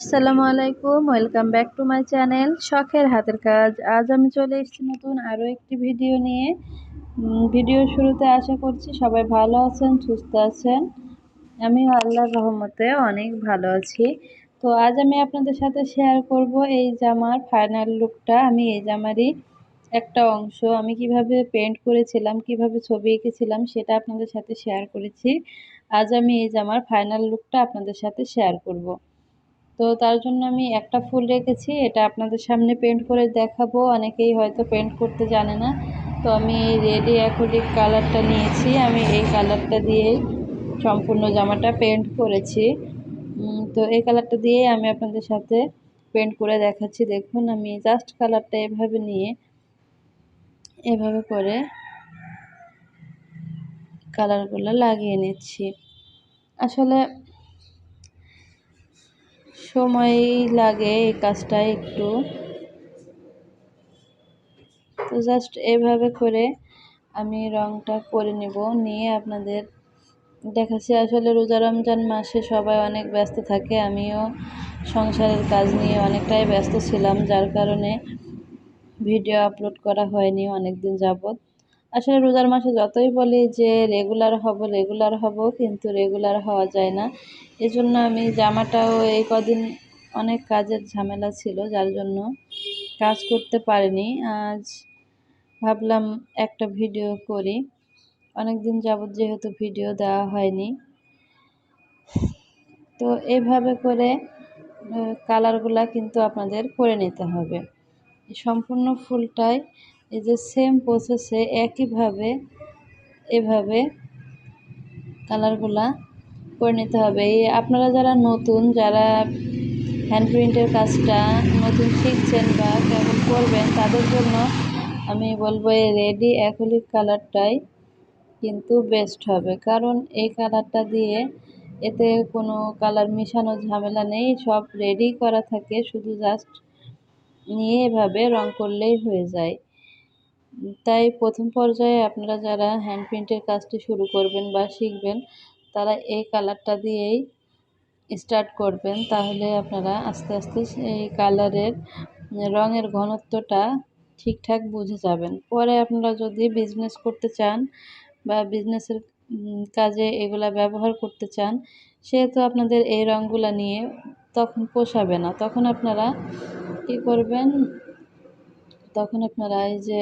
আসসালামু আলাইকুম, welcome back to my channel শখের হাতের কাজ। আজ আমি চলে এসেছি নতুন আরও একটি ভিডিও নিয়ে। ভিডিও শুরুতে আশা করছি সবাই ভালো আছেন, সুস্থ আছেন। আমিও আল্লাহর রহমতে অনেক ভালো আছি। তো আজ আমি আপনাদের সাথে শেয়ার করব এই জামার ফাইনাল লুকটা আমি এই জামারই একটা অংশ। আমি কীভাবে পেন্ট করেছিলাম, কীভাবে ছবি এঁকেছিলাম সেটা আপনাদের সাথে শেয়ার করেছি। আজ আমি এই জামার ফাইনাল লুকটা আপনাদের সাথে শেয়ার করব। তো তার জন্য আমি একটা ফুল রেখেছি, এটা আপনাদের সামনে পেন্ট করে দেখাবো। অনেকেই হয়তো পেন্ট করতে জানে না। তো আমি রেডি অ্যাকোডিক কালারটা নিয়েছি। আমি এই কালারটা দিয়েই সম্পূর্ণ জামাটা পেন্ট করেছি। তো এই কালারটা দিয়েই আমি আপনাদের সাথে পেন্ট করে দেখাচ্ছি। দেখুন, আমি জাস্ট কালারটা এভাবে নিয়ে, এভাবে করে কালারগুলো লাগিয়ে নিচ্ছি। আসলে সময় লাগে এই কাজটা একটু। তো জাস্ট এভাবে করে আমি রংটা করে নেব, নিয়ে আপনাদের দেখাচ্ছি। আসলে রোজা রমজান মাসে সবাই অনেক ব্যস্ত থাকে, আমিও সংসারের কাজ নিয়ে অনেকটাই ব্যস্ত ছিলাম, যার কারণে ভিডিও আপলোড করা হয়নি অনেক দিন যাবৎ। আসলে রোজার মাসে যতই বলি যে রেগুলার হব রেগুলার হব, কিন্তু রেগুলার হওয়া যায় না। এজন্য আমি জামাটাও এই কদিন অনেক কাজের ঝামেলা ছিল, যার জন্য কাজ করতে পারিনি। আজ ভাবলাম একটা ভিডিও করি। অনেক দিন যাবৎ যেহেতু ভিডিও দেওয়া হয়নি। তো এভাবে করে কালারগুলা কিন্তু আপনাদের করে নিতে হবে। সম্পূর্ণ ফুলটাই এই যে সেম প্রসেসে একইভাবে, এভাবে কালারগুলা করে নিতে হবে। এই আপনারা যারা নতুন, যারা হ্যান্ড প্রিন্টের কাজটা নতুন শিখছেন বা কেমন করবেন, তাদের জন্য আমি বলব এই রেডি অ্যাকোলিক কালারটাই কিন্তু বেস্ট হবে। কারণ এই কালারটা দিয়ে এতে কোনো কালার মিশানো ঝামেলা নেই, সব রেডি করা থাকে। শুধু জাস্ট নিয়ে এভাবে রং করলেই হয়ে যায়। তাই প্রথম পর্যায়ে আপনারা যারা হ্যান্ড প্রিন্টের কাজটি শুরু করবেন বা শিখবেন, তারা এই কালারটা দিয়েই স্টার্ট করবেন। তাহলে আপনারা আস্তে আস্তে এই কালারের রঙের ঘনত্বটা ঠিকঠাক বুঝে যাবেন। পরে আপনারা যদি বিজনেস করতে চান বা বিজনেসের কাজে এগুলা ব্যবহার করতে চান, সেহেতু আপনাদের এই রঙগুলা নিয়ে তখন পোষাবে না। তখন আপনারা কী করবেন? তখন আপনারা এই যে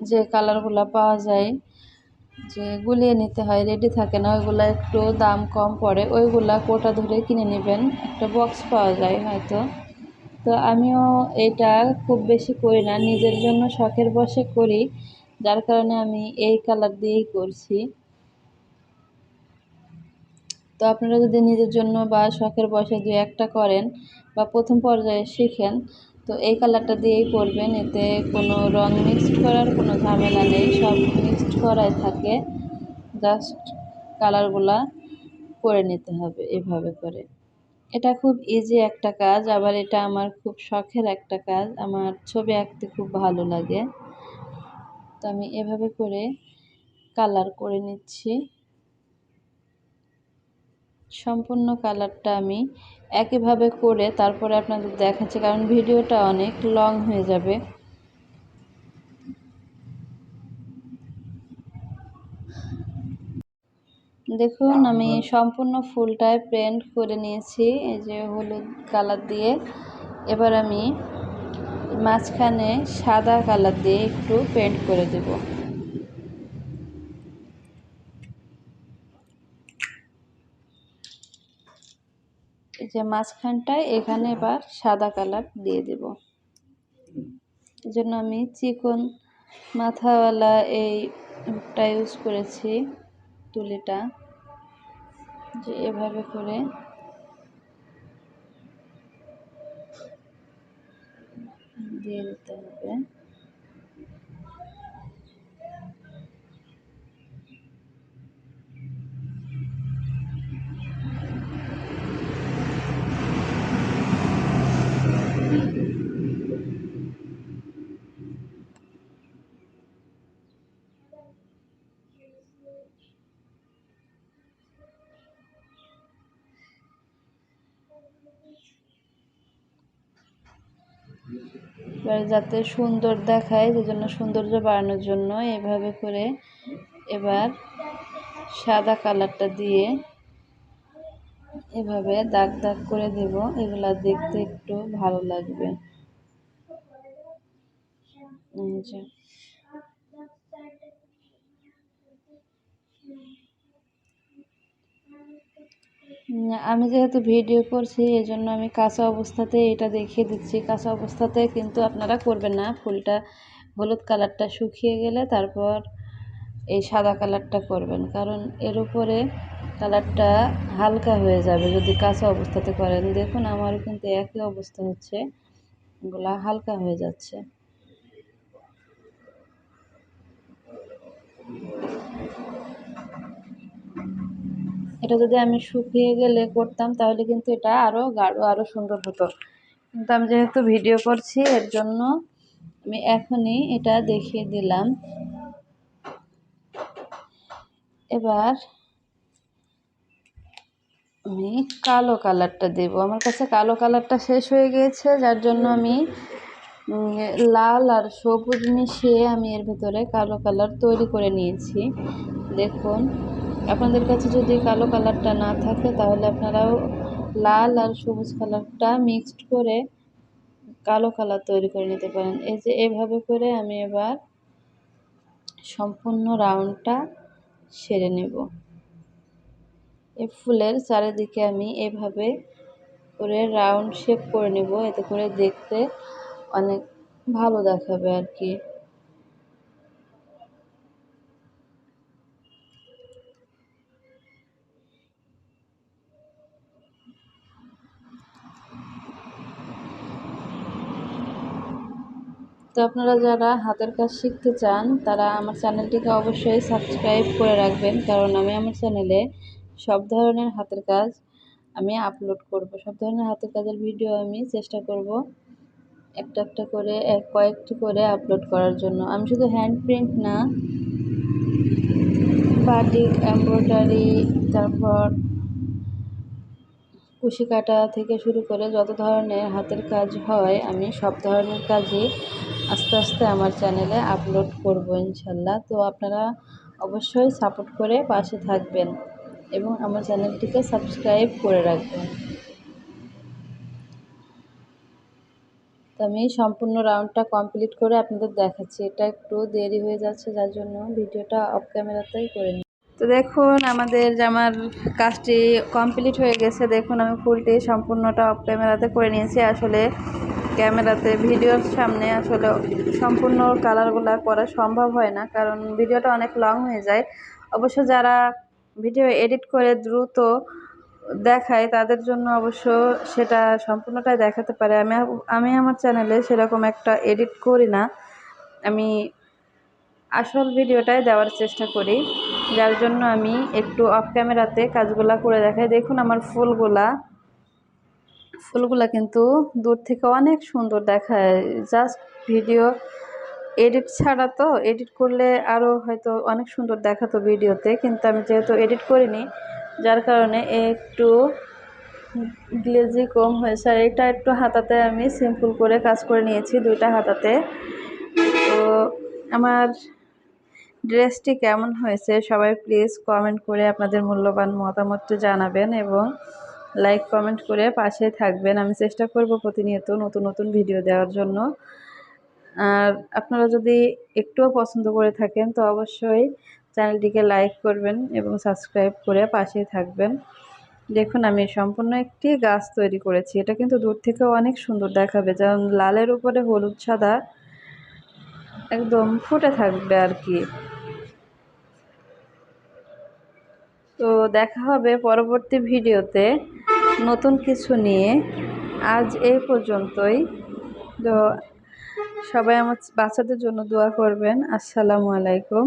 যে কালারগুলো পাওয়া যায়, যে গুলিয়ে নিতে হয় রেডি থাকে না, ওইগুলো একটু দাম কম পড়ে, ওইগুলা কোটা ধরে কিনে নেবেন। একটা বক্স পাওয়া যায় হয়তো। তো আমিও এটা খুব বেশি করি না, নিজের জন্য শখের বসে করি, যার কারণে আমি এই কালার দিয়েই করছি। তো আপনারা যদি নিজের জন্য বা শখের বসে দু একটা করেন বা প্রথম পর্যায়ে শিখেন তো এই কালারটা দিয়েই করবেন এতে কোনো রং মিক্সড করার কোনো ঝামেলা নেই, সব মিক্সড করাই থাকে। জাস্ট কালারগুলা করে নিতে হবে এভাবে করে। এটা খুব ইজি একটা কাজ, আবার এটা আমার খুব শখের একটা কাজ, আমার ছবি আঁকতে খুব ভালো লাগে। তো আমি এভাবে করে কালার করে নিচ্ছি। সম্পূর্ণ কালারটা আমি একইভাবে করে তারপরে আপনাদের দেখাচ্ছি, কারণ ভিডিওটা অনেক লং হয়ে যাবে। দেখুন, আমি সম্পূর্ণ ফুলটায় প্রিন্ট করে নিয়েছি, এই যে হলুদ কালার দিয়ে। এবার আমি মাঝখানে সাদা কালার দিয়ে একটু পেন্ট করে দেবো। যে মাঝখানটায় এখানে এবার সাদা কালার দিয়ে দেব। জন্য আমি চিকন মাথাওয়ালা এইটা ইউজ করেছি তুলিটা। যে এভাবে করে দিয়ে দিতে হবে। এবার যাতে সুন্দর দেখায়, সেজন্য সৌন্দর্য বাড়ানোর জন্য এভাবে করে এবার সাদা কালারটা দিয়ে এভাবে দাগ দাগ করে দেব। এগুলা দেখতে একটু ভালো লাগবে এই যে উম, আমি যেহেতু ভিডিও করছি এই জন্য আমি কাঁচা অবস্থাতে এটা দেখিয়ে দিচ্ছি। কাঁচা অবস্থাতে কিন্তু আপনারা করবেন না। ফুলটা, হলুদ কালারটা শুকিয়ে গেলে তারপর এই সাদা কালারটা করবেন। কারণ এর উপরে কালারটা হালকা হয়ে যাবে যদি কাঁচা অবস্থাতে করেন। দেখুন, আমারও কিন্তু একই অবস্থা হচ্ছে। এগুলা হালকা হয়ে যাচ্ছে। এটা যদি আমি শুকিয়ে গেলে করতাম, তাহলে কিন্তু এটা আরও গাঢ় আরও সুন্দর হতো। কিন্তু আমি যেহেতু ভিডিও করছি, এর জন্য আমি এখনই এটা দেখিয়ে দিলাম। এবার আমি কালো কালারটা দেব। আমার কাছে কালো কালারটা শেষ হয়ে গিয়েছে, যার জন্য আমি লাল আর সবুজ মিশিয়ে আমি এর ভেতরে কালো কালার তৈরি করে নিয়েছি। দেখুন আপনাদের কাছে যদি কালো কালারটা না থাকে, তাহলে আপনারাও লাল আর সবুজ কালারটা মিক্সড করে কালো কালার তৈরি করে নিতে পারেন। এই যে এভাবে করে আমি এবার সম্পূর্ণ রাউন্ডটা সেরে নেব। এই ফুলের চারিদিকে আমি এভাবে করে রাউন্ড শেপ করে নেব। এতে করে দেখতে অনেক ভালো দেখাবে আর কি। তো আপনারা যারা হাতের কাজ শিখতে চান, তারা আমার চ্যানেলটিকে অবশ্যই সাবস্ক্রাইব করে রাখবেন, কারণ আমি আমার চ্যানেলে সব ধরনের হাতের কাজ আমি আপলোড করব। সব ধরনের হাতের কাজের ভিডিও আমি চেষ্টা করব একটা একটা করে, এক কয়েকটি করে আপলোড করার জন্য। আমি শুধু হ্যান্ড প্রিন্ট না বাটিক এমব্রয়ডারি তারপর কুশি কাটা থেকে শুরু করে যত ধরনের হাতের কাজ হয়, আমি সব ধরনের কাজই আস্তে আস্তে আমার চ্যানেলে আপলোড করব ইনশাল্লাহ। তো আপনারা অবশ্যই সাপোর্ট করে পাশে থাকবেন এবং আমার চ্যানেলটিকে সাবস্ক্রাইব করে রাখবেন। তো আমি সম্পূর্ণ রাউন্ডটা কমপ্লিট করে আপনাদের দেখাচ্ছি। এটা একটু দেরি হয়ে যাচ্ছে, যার জন্য ভিডিওটা অফ ক্যামেরাতেই করে নিই। তো দেখুন, আমাদের জামার কাজটি কমপ্লিট হয়ে গেছে। দেখুন, আমি ফুলটি সম্পূর্ণটা অফ ক্যামেরাতে করে নিয়েছি। আসলে ক্যামেরাতে ভিডিওর সামনে আসলে সম্পূর্ণ কালারগুলো করা সম্ভব হয় না, কারণ ভিডিওটা অনেক লং হয়ে যায়। অবশ্য যারা ভিডিও এডিট করে দ্রুত দেখায়, তাদের জন্য অবশ্য সেটা সম্পূর্ণটাই দেখাতে পারে। আমি আমি আমার চ্যানেলে সেরকম একটা এডিট করি না। আমি আসল ভিডিওটাই দেওয়ার চেষ্টা করি, যার জন্য আমি একটু অফ ক্যামেরাতে কাজগুলা করে দেখাই। দেখুন আমার ফুলগুলা। ফুলগুলা কিন্তু দূর থেকে অনেক সুন্দর দেখায়। জাস্ট ভিডিও এডিট ছাড়া তো এডিট করলে আরও হয়তো অনেক সুন্দর দেখাতো ভিডিওতে কিন্তু আমি যেহেতু এডিট করিনি, যার কারণে একটু গ্লেজি কম হয়েছে। আর এটা একটু হাতাতে আমি সিম্পল করে কাজ করে নিয়েছি দুইটা হাতাতে। তো আমার ড্রেসটি কেমন হয়েছে সবাই প্লিজ কমেন্ট করে আপনাদের মূল্যবান মতামতটি জানাবেন এবং লাইক কমেন্ট করে পাশে থাকবেন। আমি চেষ্টা করব প্রতিনিয়ত নতুন নতুন ভিডিও দেওয়ার জন্য। আর আপনারা যদি একটুও পছন্দ করে থাকেন, তো অবশ্যই চ্যানেলটিকে লাইক করবেন এবং সাবস্ক্রাইব করে পাশেই থাকবেন। দেখুন, আমি সম্পূর্ণ একটি গাছ তৈরি করেছি। এটা কিন্তু দূর থেকে অনেক সুন্দর দেখাবে। যেমন লালের উপরে হলুদ, সাদা একদম ফুটে থাকবে আর কি। তো দেখা হবে পরবর্তী ভিডিওতে নতুন কিছু নিয়ে আজ এই পর্যন্তই। তো সবাই আমার বাচ্চাদের জন্য দোয়া করবেন। আসসালামু আলাইকুম।